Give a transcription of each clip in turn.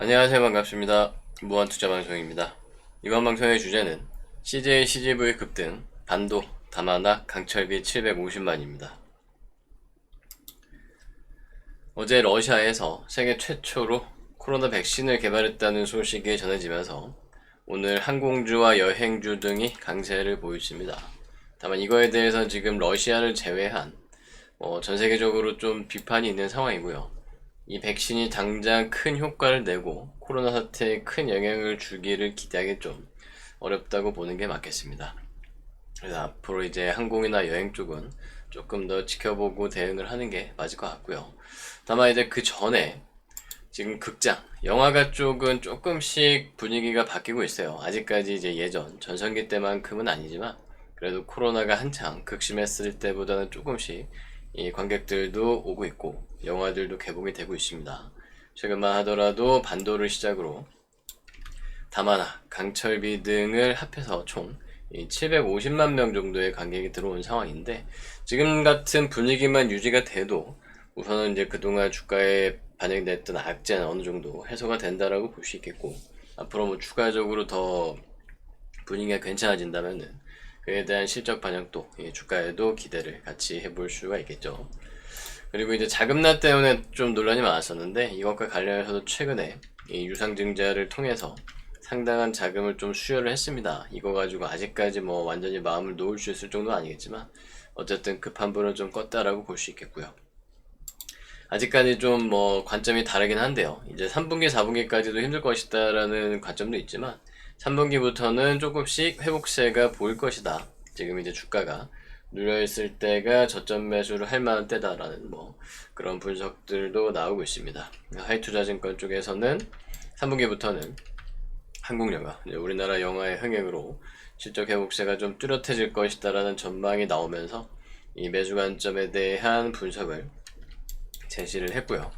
안녕하세요. 반갑습니다. 무한투자방송입니다. 이번 방송의 주제는 CJ, CGV 급등, 반도, 다마나, 강철비 750만입니다. 어제 러시아에서 세계 최초로 코로나 백신을 개발했다는 소식이 전해지면서 오늘 항공주와 여행주 등이 강세를 보였습니다. 다만 이거에 대해서 지금 러시아를 제외한 어, 전 세계적으로 좀 비판이 있는 상황이고요 이 백신이 당장 큰 효과를 내고 코로나 사태에 큰 영향을 주기를 기대하기 좀 어렵다고 보는 게 맞겠습니다. 그래서 앞으로 이제 항공이나 여행 쪽은 조금 더 지켜보고 대응을 하는 게 맞을 것 같고요. 다만 이제 그 전에 지금 극장, 영화가 쪽은 조금씩 분위기가 바뀌고 있어요. 아직까지 이제 예전 전성기 때만큼은 아니지만 그래도 코로나가 한창 극심했을 때보다는 조금씩 이 관객들도 오고 있고 영화들도 개봉이 되고 있습니다. 최근만 하더라도 반도를 시작으로 다마나, 강철비 등을 합해서 총 750만 명 정도의 관객이 들어온 상황인데 지금 같은 분위기만 유지가 돼도 우선은 이제 그동안 주가에 반영됐던 악재는 어느 정도 해소가 된다라고 볼 수 있겠고 앞으로 뭐 추가적으로 더 분위기가 괜찮아진다면은 그에 대한 실적 반영도 이 주가에도 기대를 같이 해볼 수가 있겠죠. 그리고 이제 자금난 때문에 좀 논란이 많았었는데 이것과 관련해서도 최근에 이 유상증자를 통해서 상당한 자금을 좀 수혈을 했습니다. 이거 가지고 아직까지 뭐 완전히 마음을 놓을 수 있을 정도는 아니겠지만 어쨌든 급한 불은 좀 껐다라고 볼 수 있겠고요. 아직까지 좀 뭐 관점이 다르긴 한데요. 이제 3분기, 4분기까지도 힘들 것이다라는 관점도 있지만 3분기부터는 조금씩 회복세가 보일 것이다. 지금 이제 주가가 눌려있을 때가 저점 매수를 할 만한 때다라는 뭐 그런 분석들도 나오고 있습니다. 하이투자증권 쪽에서는 3분기부터는 한국 영화, 우리나라 영화의 흥행으로 실적 회복세가 좀 뚜렷해질 것이다라는 전망이 나오면서 이 매수 관점에 대한 분석을 제시를 했고요.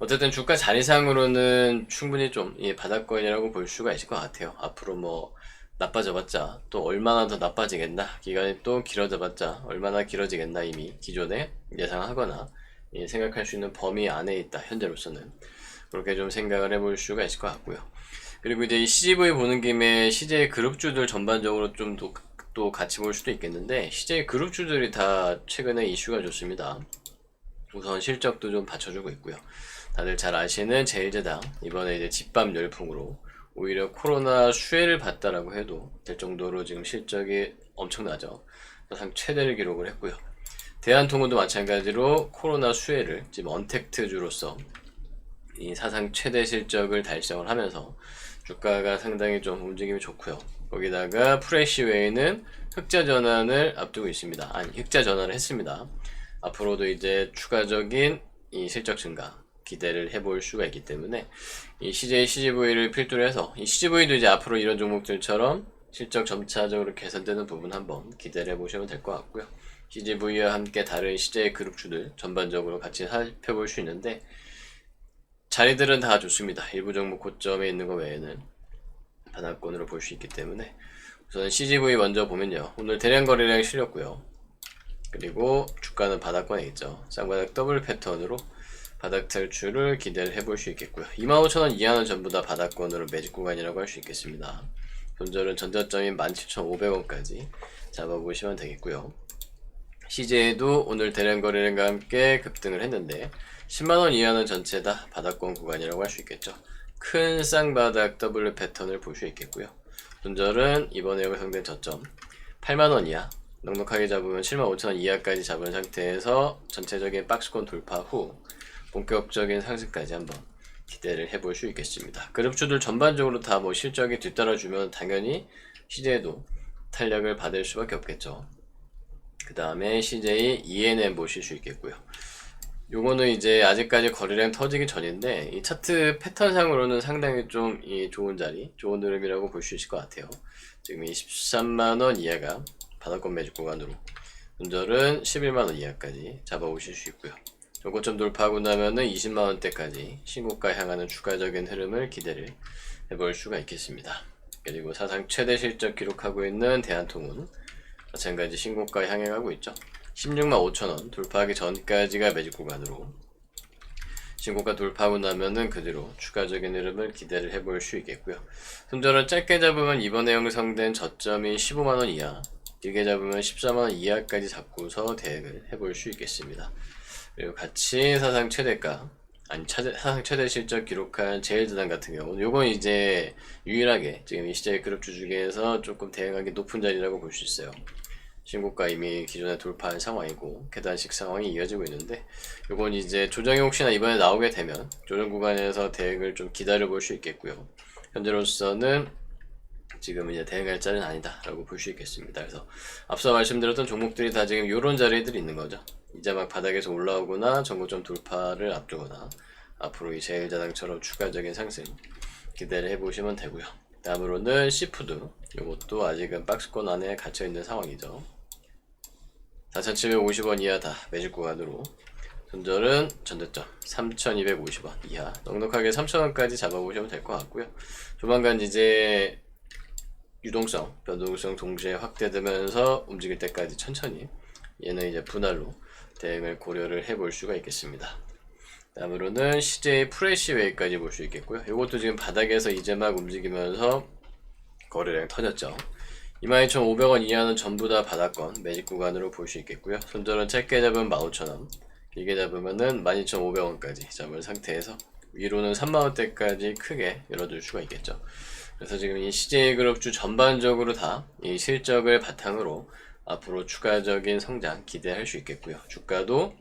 어쨌든 주가 자리상으로는 충분히 좀이 바닥권이라고 볼 수가 있을 것 같아요. 앞으로 뭐 나빠져봤자 또 얼마나 더 나빠지겠나 기간이 또 길어져봤자 얼마나 길어지겠나 이미 기존에 예상하거나 예, 생각할 수 있는 범위 안에 있다 현재로서는 그렇게 좀 생각을 해볼 수가 있을 것 같고요. 그리고 이제 이 CGV 보는 김에 CJ 그룹주들 전반적으로 좀또 같이 볼 수도 있겠는데 CJ 그룹주들이 다 최근에 이슈가 좋습니다. 우선 실적도 좀 받쳐주고 있고요. 다들 잘 아시는 제일제당 이번에 이제 집밥 열풍으로 오히려 코로나 수혜를 봤다라고 해도 될 정도로 지금 실적이 엄청나죠. 사상 최대를 기록을 했고요. 대한통운도 마찬가지로 코로나 수혜를 지금 언택트주로서 이 사상 최대 실적을 달성을 하면서 주가가 상당히 좀 움직임이 좋고요. 거기다가 프레시웨이는 흑자 전환을 앞두고 있습니다. 아니 흑자 전환을 했습니다. 앞으로도 이제 추가적인 이 실적 증가 기대를 해볼 수가 있기 때문에 이 CJ, CGV를 필두로 해서 이 CGV도 이제 앞으로 이런 종목들처럼 실적 점차적으로 개선되는 부분 한번 기대를 해보시면 될 것 같고요. CGV와 함께 다른 CJ 그룹주들 전반적으로 같이 살펴볼 수 있는데 자리들은 다 좋습니다. 일부 종목 고점에 있는 것 외에는 반환권으로 볼 수 있기 때문에 우선 CGV 먼저 보면요. 오늘 대량 거래량 실렸고요. 그리고 주가는 바닥권에 있죠. 쌍바닥 더블 패턴으로 바닥 탈출을 기대를 해볼 수 있겠고요. 25,000원 이하는 전부 다 바닥권으로 매직 구간이라고 할 수 있겠습니다. 본절은 전저점인 17,500원까지 잡아보시면 되겠고요. CJ도 오늘 대량 거래량과 함께 급등을 했는데 10만원 이하는 전체 다 바닥권 구간이라고 할 수 있겠죠. 큰 쌍바닥 더블 패턴을 볼 수 있겠고요. 본절은 이번에 형성된 저점 8만원 이하 넉넉하게 잡으면 75,000원 이하까지 잡은 상태에서 전체적인 박스권 돌파 후 본격적인 상승까지 한번 기대를 해볼 수 있겠습니다. 그룹주들 전반적으로 다 뭐 실적이 뒤따라주면 당연히 CJ도 탄력을 받을 수밖에 없겠죠. 그 다음에 CJ ENM 보실 수 있겠고요. 요거는 이제 아직까지 거래량 터지기 전인데 이 차트 패턴상으로는 상당히 좀 이 좋은 자리, 좋은 흐름이라고 볼 수 있을 것 같아요. 지금 23만원 이하가 바닥권 매직 구간으로 운절은 11만원 이하까지 잡아오실 수 있고요. 저고점 돌파하고 나면은 20만원대까지 신고가 향하는 추가적인 흐름을 기대를 해볼 수가 있겠습니다. 그리고 사상 최대 실적 기록하고 있는 대한통운 마찬가지 신고가 향해 가고 있죠. 16만 5천원 돌파하기 전까지가 매직 구간으로 신고가 돌파하고 나면은 그대로 추가적인 흐름을 기대를 해볼 수 있겠고요. 손절을 짧게 잡으면 이번에 형성된 저점이 15만원 이하, 길게 잡으면 14만원 이하까지 잡고서 대응을 해볼 수 있겠습니다. 그리고 같이 사상 최대가, 아니 차제- 사상 최대 실적 기록한 제일드단 같은 경우는 요건 이제 유일하게 지금 이 시장의 그룹 주 중에서 조금 대응하기 높은 자리라고 볼 수 있어요. 신고가 이미 기존에 돌파한 상황이고 계단식 상황이 이어지고 있는데 요건 이제 조정이 혹시나 이번에 나오게 되면 조정 구간에서 대응을 좀 기다려 볼 수 있겠고요. 현재로서는 지금 이제 대응할 자리는 아니다라고 볼 수 있겠습니다. 그래서 앞서 말씀드렸던 종목들이 다 지금 이런 자리들이 있는 거죠. 이제 막 바닥에서 올라오거나 전고점 돌파를 앞두거나 앞으로 이 제일자당처럼 추가적인 상승 기대를 해보시면 되고요. 다음으로는 시푸드 이것도 아직은 박스권 안에 갇혀 있는 상황이죠. 4,750원 이하 다 매직 구간으로 손절은 전저점 3,250원 이하 넉넉하게 3,000원까지 잡아보시면 될 것 같고요. 조만간 이제 유동성, 변동성 동시에 확대되면서 움직일 때까지 천천히 얘는 이제 분할로 대응을 고려를 해볼 수가 있겠습니다. 다음으로는 CJ 프레시 웨이까지 볼 수 있겠고요. 이것도 지금 바닥에서 이제 막 움직이면서 거래량 터졌죠. 22,500원 이하는 전부 다 바닥권 매직 구간으로 볼 수 있겠고요. 손절은 짧게 잡으면 15,000원, 길게 잡으면은 12,500원까지 잡은 상태에서 위로는 3만원대까지 크게 열어줄 수가 있겠죠. 그래서 지금 이 CJ 그룹주 전반적으로 다 이 실적을 바탕으로 앞으로 추가적인 성장 기대할 수 있겠고요. 주가도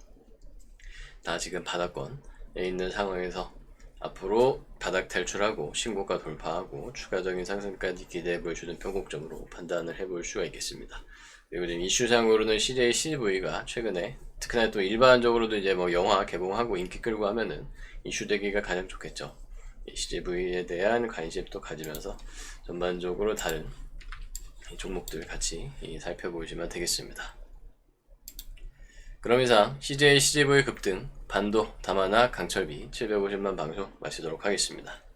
다 지금 바닥권에 있는 상황에서 앞으로 바닥 탈출하고 신고가 돌파하고 추가적인 상승까지 기대해 볼수 있는 변곡점으로 판단을 해볼 수가 있겠습니다. 그리고 지금 이슈상으로는 CJ CV가 최근에 특히나 또 일반적으로도 이제 뭐 영화 개봉하고 인기 끌고 하면은 이슈 되기가 가장 좋겠죠. 이 CJV에 대한 관심도 가지면서 전반적으로 다른 이 종목들 같이 이 살펴보시면 되겠습니다. 그럼 이상 CJ, CJV 급등, 반도, 다마나, 강철비 750만 방송 마치도록 하겠습니다.